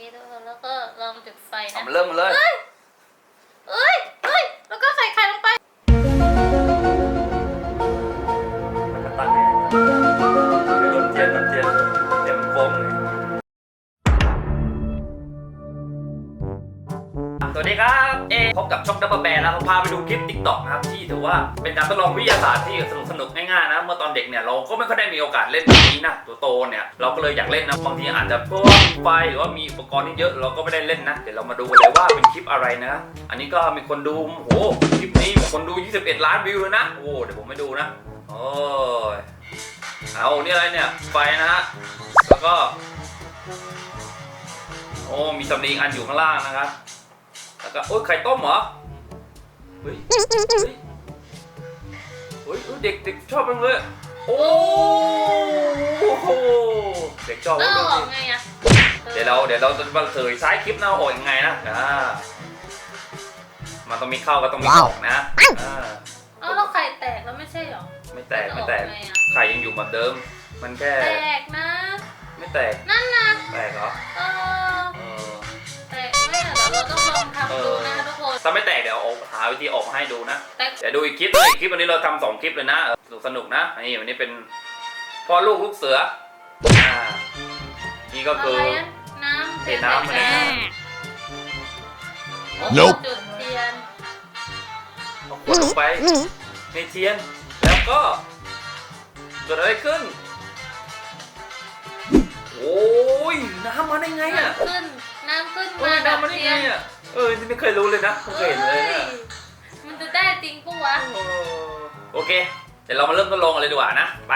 นี่ทุกคนแล้วก็ลองจุดไฟเอานะมาเริ่มมาเลย พบกับช่องดับเบิลแบร์แล้วผมพาไปดูคลิปติ๊กต็อกนะครับที่ถือว่าเป็นการทดลองวิทยาศาสตร์ที่สนุกสนุกๆง่ายๆนะเมื่อตอนเด็กเนี่ยเราก็ไม่ค่อยได้มีโอกาสเล่นแบบนี้นะตัวโตเนี่ยเราก็เลยอยากเล่นนะบางทีอาจจะเพราะว่ามีไฟหรือว่ามีอุปกรณ์ที่เยอะเราก็ไม่ได้เล่นนะเดี๋ยวเรามาดูกันเลยว่าเป็นคลิปอะไรนะ อันนี้ก็มีคนดูโอ้โหคลิปนี้มีคนดู 21 ล้านวิวเลยนะโอ้เดี๋ยวผมไปดูนะโอ้ยเอานี่อะไรเนี่ยไฟนะฮะแล้วก็ โอ้มีสำลีอันอยู่ข้างล่างนะครับ แล้วก็โอ้ยไข่ต้มเหรอเฮ้ยเฮ้ยเฮ้ยเฮ้ยเด็กเด็กชอบจังเลยโอ้โหเด็กชอบแล้วมากเอาเลออยกไงอะเดี๋ยวเราเดี๋ยวเราจะมาเผยซ้ายคลิปนะว่าออกยังไงนะอ่ามันต้องมีเข้าก็ต้องมีออกนะอ่าเอาแล้วไข่แตกแล้วไม่ใช่หรอไม่แตกไม่แตกมันออกไงอะไข่ยังอยู่เหมือนเดิม มันแค่แตกนะ ไม่แตกนั่นนะแตกเหรอเออเออแตกไหมอะเดี๋ยวเราต้องลอง ทำดูนะคะทุกคน ถ้าไม่แตกเดี๋ยวเอาหาวิธีออกมาให้ดูนะ แตกเดี๋ยวดูอีกคลิปหนึงอีกคลิปวันนี้เราทำสองคลิปเลยนะเออสนุกสนุกนะนี่วันนี้เป็นพ่อลูกลูกเสืออ่านี่ก็คืออะไรอะน้ำเทน้ำมาเลยแตนะกโอ้โห Nope จุดเทียนเอาขวดลงไปในเทียน แล้วก็เกิดอะไรขึ้น โอ้ยน้ำมาได้ไงอะ น้ำขึ้น เออนี่ไม่เคยรู้เลยนะเพิ่งเคยเห็นเลยเนี่ยมันจะได้จริงปะวะโอเค เดี๋ยวเรามาเริ่มทดลองกันเลยดีกว่านะ ไป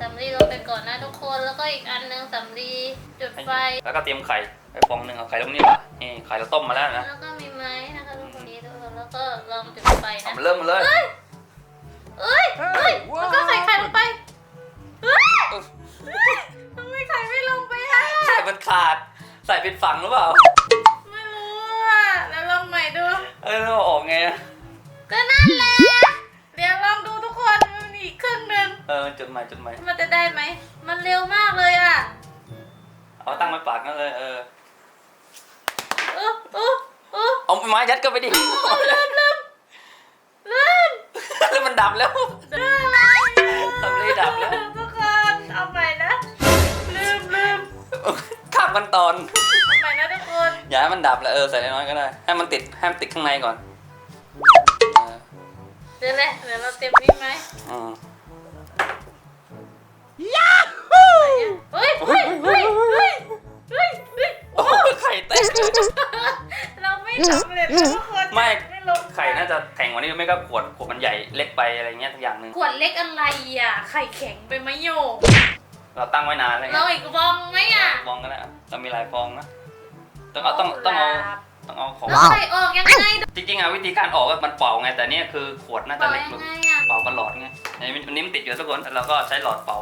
สำลีลงไปก่อนนะทุกคน แล้วก็อีกอันหนึงสำลีจุดไฟ แล้วก็เตรียมไข่ไปฟองหนึ่งเอาไข่ลงนี่มานี่ไข่เราต้มมาแล้วนะ แล้วก็มีไม้นะคะทุกคนนี้ทุกคนแล้วก็ลองจุดไฟเอานะมาเริ่มมาเลยเอ้ยเอ้ยเอ้ยแล้วก็ใส่ไข่ลงไปเฮ้ยทำไมไข่ไม่ลงไปอะไข่มันขาด ใส่เป็นฝังหรือเปล่า เอาตั้งไว้ปากนั่นเลยเออเออเออเออเอาไม้ยัดก็ไปดิเริ่มเริ่มเริ่มแล้วมันดับแล้วเริ่มอะไรสำลีดับแล้วทุกคนเอาใหม่นะลืมลืมข้ามขั้นตอนเอาใหม่นะทุกคนอย่าให้มันดับแล้วเออใส่น้อยๆก็ได้ให้มันติดให้มันติดข้างในก่อนเออเดี๋ยวเลยเดี๋ยวเราเต็มนี่ไหมอืม เฮ้ยเฮ้ยเฮ้ยเฮ้ยเฮ้ยเฮ้ยโอ้ยไข่แตก เราไม่สำเร็จทุกคนไม่ ไม่ลงไข่น่าจะแข็งกว่านี้ไม่ก็ขวดขวดมันใหญ่เล็กไปอะไรเงี้ยทุกอย่างหนึ่งขวดเล็กอะไรอะ ไข่แข็งไปไหมโยกเราตั้งไว้นานอะไรเราเงี้ยอีกฟองไหมอะฟองก็ได้อะเรามีหลายฟองนะต้องเอาต้องต้องเอาต้องเอาของ แล้วไข่ออกยังไงจริงๆอะวิธีการออกมันเป่าไงแต่เนี่ยคือขวดน่าจะต่อเล็กยังลงไงอะ เป่ากับหลอดไงอันนี้อันนี้มันติดอยู่ทุกคนเราก็ใช้หลอดเป่า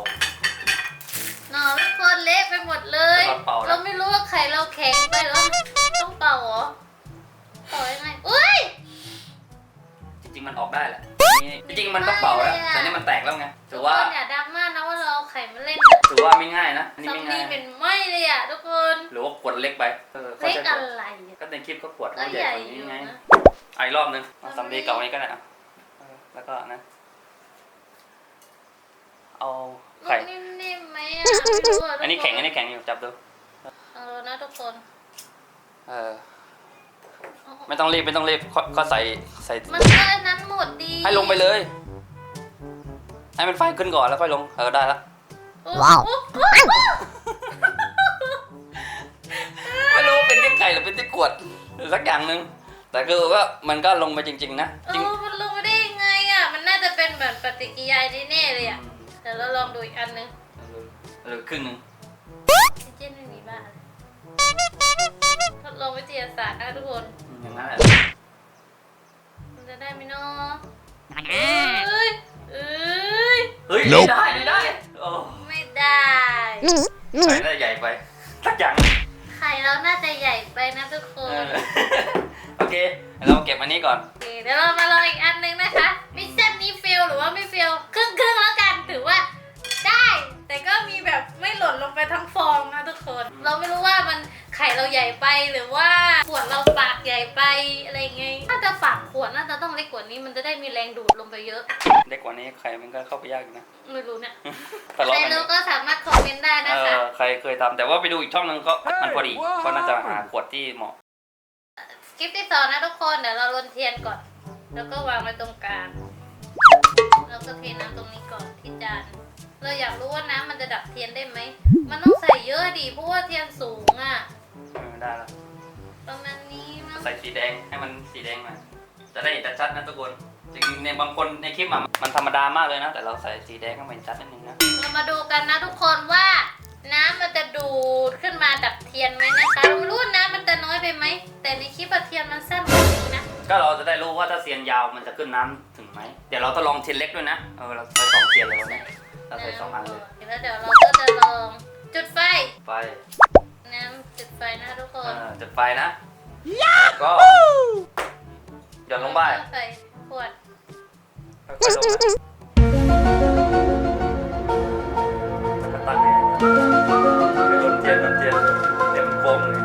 หนอทุกคนเละไปหมดเลยเราเป่านะ เราไม่รู้ว่าไข่เราแข็งไปหรือว่าต้องเป่าเหรอเป่ายังไงอุ้ย จริง ๆ มันออกได้แหละนี่จริงๆมันต้องเป่าแล้วไม่เลยอะ แต่นี่มันแตกแล้วไงทุถืกอคว่านอย่าดังมากนะว่าเราเอาไข่มาเล่นถือว่าไม่ง่ายนะอันนี้ไม่สำลีง่ายเป็นไหมเลยอะทุกคนหรือว่าขวดเล็กไปเออเขาเล็กใช้ขอะวดไรอะก็ในคลิปก็ขวดก็เขาใหใหญ่ญ่กว่าอนี้ยู่ไงนะเอาอีกรอบนึงเอาสำลีเก่านี้ก็ได้อะเออแล้วก็นะ เอาไข่นิ่มๆไหมอะไม่รู้ะทุกค อันนี้แข็งอันนี้แข็งอยู่จับดูเอานะทุกคน เออ ไม่ต้องรีบไม่ต้องรีบก็ก็ใส่ใส่ มันก็อันนั้นหมดดีให้ลงไปเลย ให้มันไฟขึ้นก่อนแล้วค่อยลง เออได้ละ ว้าวโอ้โอ้โอ้ไม่รู้เป็นที่ไก่หรือเป็นที่ขวดหรือสักอย่างหนึ่งแต่คือว่ามันก็ลงไปจริง ๆ นะเอจริงอมันลงมาได้ยังไงอะ มันน่าจะเป็นแบบปฏิกิริยาแน่ๆเลยอะ เดี๋ยวเราลองดูอีกอันนึง หรือครึ่งหนึ่งเจนไม่มีบ้านทดลองวิทยาศาสตร์นะทุกคนอย่างนั้นแหละมันจะได้ไหมเนาะเอ้ยเอ้ย เฮ้ย Nope ได้ได้ได้โอ้ไม่ได้ไข่น่าจะใหญ่ไปสักอย่างหนึ่งไข่เราน่าจะใหญ่ไปนะทุกคเอนอโอเคเราเก็บอันนี้ก่อน โอเคเดี๋ยวเรามาลองอีกอันนึงนะคะมิชชั่นนี้เฟลหรือว่าไม่เฟลครึ่งครึ่งๆแล้วกัน ถือว่า ข่เราใหญ่ไปหรือว่าขวดเราปากใหญ่ไปอะไรไงถ้าจะปากขวดน่าจะต้องเล็กกว่านี้มันจะได้มีแรงดูดลงไปเยอะเด็กกว่านี้ใครมันก็เข้าไปยากอยู่นะไม่รู้เนี่ยทะใครเลาะกันรู้ก็สามารถคอมเมนต์ได้เอนะคะอใครเคยทำแต่ว่าไปดูอีกช่องนึงก็มันพอดีก็น่าจะหาขวดที่เหมาะคลิปที่สองนะทุกคนเดี๋ยวเราลนเทียนก่อน แล้วก็วางไว้ตรงกลางแล้วก็เทน้ำตรงนี้ก่อนที่จานเราอยากรู้ว่าน้ำมันจะดับเทียนได้ไหมมันต้องใส่เยอะดิเพราะว่าเทียนสูงอะ เออได้แล้วประมาณนี้มั้งใส่สีแดงให้มันสีแดงหน่อยจะได้เห็นชัดๆนะทุกคนจริงๆในบางคนในคลิปอะมันธรรมดามากเลยนะ แต่เราใส่สีแดงให้มันเห็นชัดนิดนึงนะเรามาดูกันนะทุกคนว่า น้ำมันจะดูดขึ้นมาดับเทียนไหมนะคะเราไม่รู้ว่าน้ำมันจะน้อยไปไหมแต่ในคลิปอะเทียนมันสั้นกว่านี้นะก็เราจะได้รู้ว่าถ้าเซียนยาวมันจะขึ้นน้ำถึงไหมเดี๋ยวเราจะลองเทียนเล็กด้วยนะเออเราใส่สองเทียนเลยวันนี้เราใส่สองอันเลยแล้วเดี๋ยวเราก็จะลองจุดไฟไฟ น้ำจุดไฟนะทุกคเอนอจุดไฟนะแล้วก็หย่อนลงไปใส่ขวดค่อยๆลงนะแล้วก็ตั้งให้ไปโดนเทียนโดนเทียนเดี๋ยวมันโค้งเลย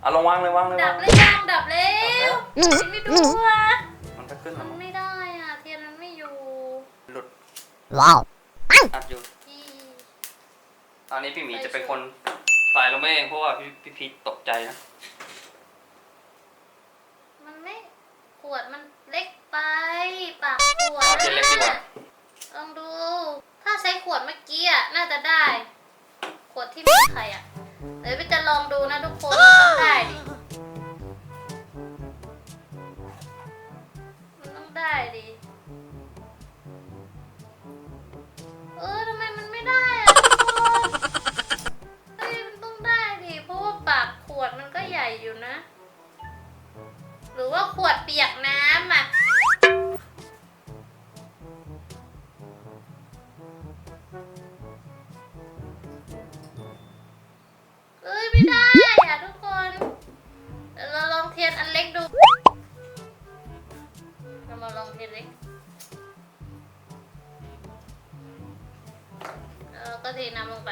เอาลงวางเลยวางเลยดัวาบงเลยยังดับแล้วไม่ดูอะมันจะขึ้นหรมัอนมั้งไม่ได้อะเทียนมันไม่อยู่หลุด Wow. อัดอยู่ ที่ ตอนนี้พี่หมีจะเป็นคน ใส่ลงไปเองเพราะว่าพี่พี่พีชตกใจนะ มันไม่ขวดมันเล็กไปปากขวดเอาเทียนเล็กดีกว่า ลองดู ถ้าใช้ขวดเมื่อกี้อะน่าจะได้ ขวดที่มีไข่อะเดี๋ยวพี่จะลองดูนะทุกคน หรือว่าขวดเปียกน้ำอะเอ้ยไม่ได้อะทุกคนเดี๋ยวเราลองเทียนอันเล็กดู เรามาลองเทียนเล็กแล้วเราก็เทน้ำลงไป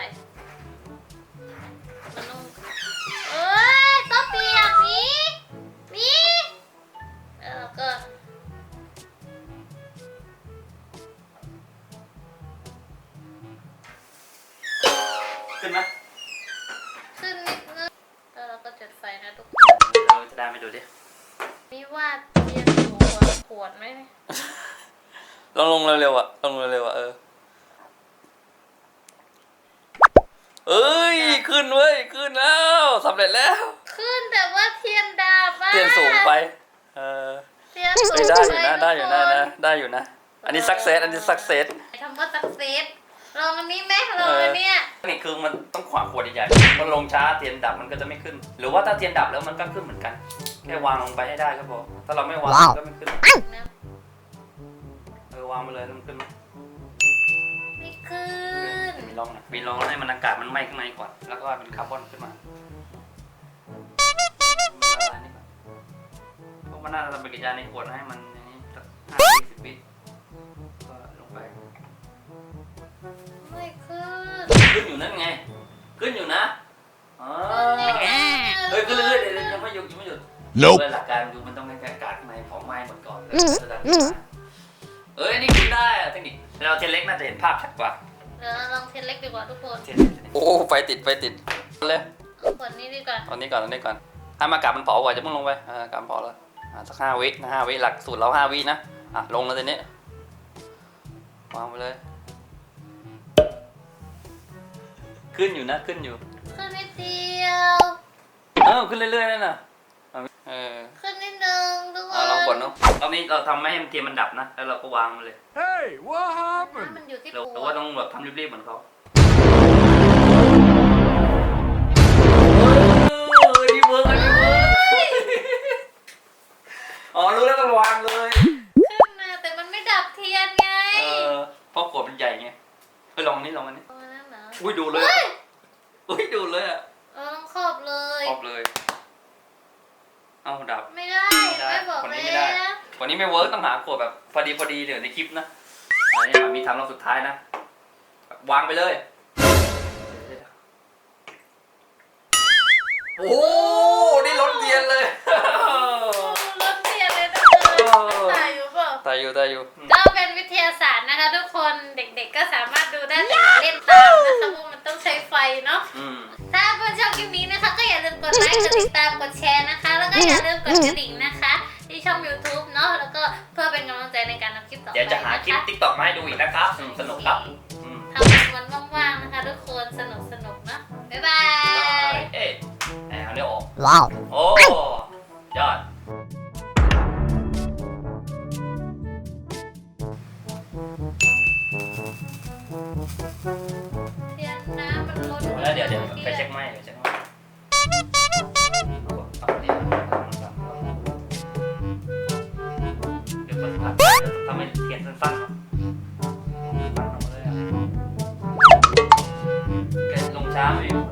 มันต้อง ไฟนะทุกคนเราจะได้ไม่ดูดิมีว่าเทียนสูงกว่าขวดไหมเนี่ยลองลงเร็วๆอะลงเร็วๆอะเออเอ้ย ขึ้นเว้ย ขึ้นแล้วสำเร็จแล้ว ขึ้นแต่ว่าเทียนดับอะเทียนสูงไป เออเทียนสูเฮ้ยงได้อยู่นะปได้อยู่นะทุกคนะ ได้อยู่นะ อันนี้สักเซสอันนี้สักเซสทำว่าสักเซส ลองอันนี้ไหมลองอันเนี้ยนี่คือมันต้องขวางขวดใหญ่ๆมันลงช้าเทียนดับมันก็จะไม่ขึ้น หรือว่าถ้าเทียนดับแล้วมันก็ขึ้นเหมือนกัน แค่วางลงไปให้ได้ก็พอ ถ้าเราไม่วางว้าวมันก็ไม่ขึ้น นะเออวางไปเลยแล้วมันขึ้นไหมไม่ขึ้นมีลองนะมีลองให้มันอากาศมันไหม้ข้างในก่อน แล้วก็เป็นคาร์บอนขึ้นมาละลายนี่ก่อนพวกมันน่าจะทำปฏิกิริยาในขวดให้มันอย่างนี้สักห้าสิบวิ ไม่ขึ้นขึ้นอยู่นั่นไง ขึ้นอยู่นะอ๋อขึ้นยังไงเฮ้ยขึ้นเรื่อยๆเดี๋ยวยังไม่หยุดยังไม่หยุด Nope. ด้วยหลักการดูมันต้องให้อากาศข้างในเผาไหม้หมดก่อนแล้วจะดันขึ้นมาเอ้ยนี่ขึ้นได้อะเทคนิคเราเทนเล็กน่าจะเห็นภาพชัดกว่าเดี๋ยวเราลองเทียนเล็กดีกว่าทุกคนเทนโอ้ไฟติดไฟติดเลยเอาขวดนี้ดีกว่าตอนนี้ก่อนตอนนี้ก่อนให้มนอากาศมันเผาก่อนจะมึงลงไปอ่าอากาศมันเผาแล้วอ่าสักห้าวินะห้าวิหลักสูตรเราห้าวินะอะลงแล้วทีนี้วางไปเลย ขึ้นอยู่นะขึ้นอยู่ ขึ้นนิดเดียว เออขึ้นเรื่อยๆนั่นน่ะเอาเออขึ้นนิดนึงทุกคเอานลองกดเนาะรอบนี้เราทำไม่ให้มันเทียนมันดับนะ แล้วเราก็วางมันเลย Hey, what น้ำ happened? มันอยู่ที่เราขแต่วว่าดต้องแบบทำรีบๆเหมือนเขา นี้ไม่เวิร์กต้องหาขวดแบบพอดีพอดีเดี๋ยวในคลิปนะอันนี้มันมีทำเราสุดท้ายนะวางไปเลย โอ้นี่ล้นเทียนเลยรถเทียนเลยทุกคนถ่ายอยู่เปล่าตายอยู่ตายอยู่ก็เป็นวิทยาศาสตร์นะคะ ทุกคนเด็กๆก็สามารถดูได้แต่อย่าเล่นตามนะคะเพราะมันต้องใช้ไฟเนาะอืมถ้าเพื่อนชอบคลิปนี้นะคะ ก็อย่าลืมกดไลค์กดติดตามกดแชร์นะคะ แล้วก็อย่าลืมกดกระดิ่งนะคะ ที่ช่อง YouTube เนาะแล้วก็ เพื่อเป็นกำลังใจในการทำคลิปต่อไปเดี๋ยวจะหาคลิปนะคะติ๊กต็อกมาให้ดูอีกนะครับสนุกสนุกครับอืมทำวันว่างๆนะคะ ทุกคนสนุกสนุกๆเนาะบ๊ายบาย เอ๊ะแอบเดี๋ยวออก Wow. โอ้ยอด Sa.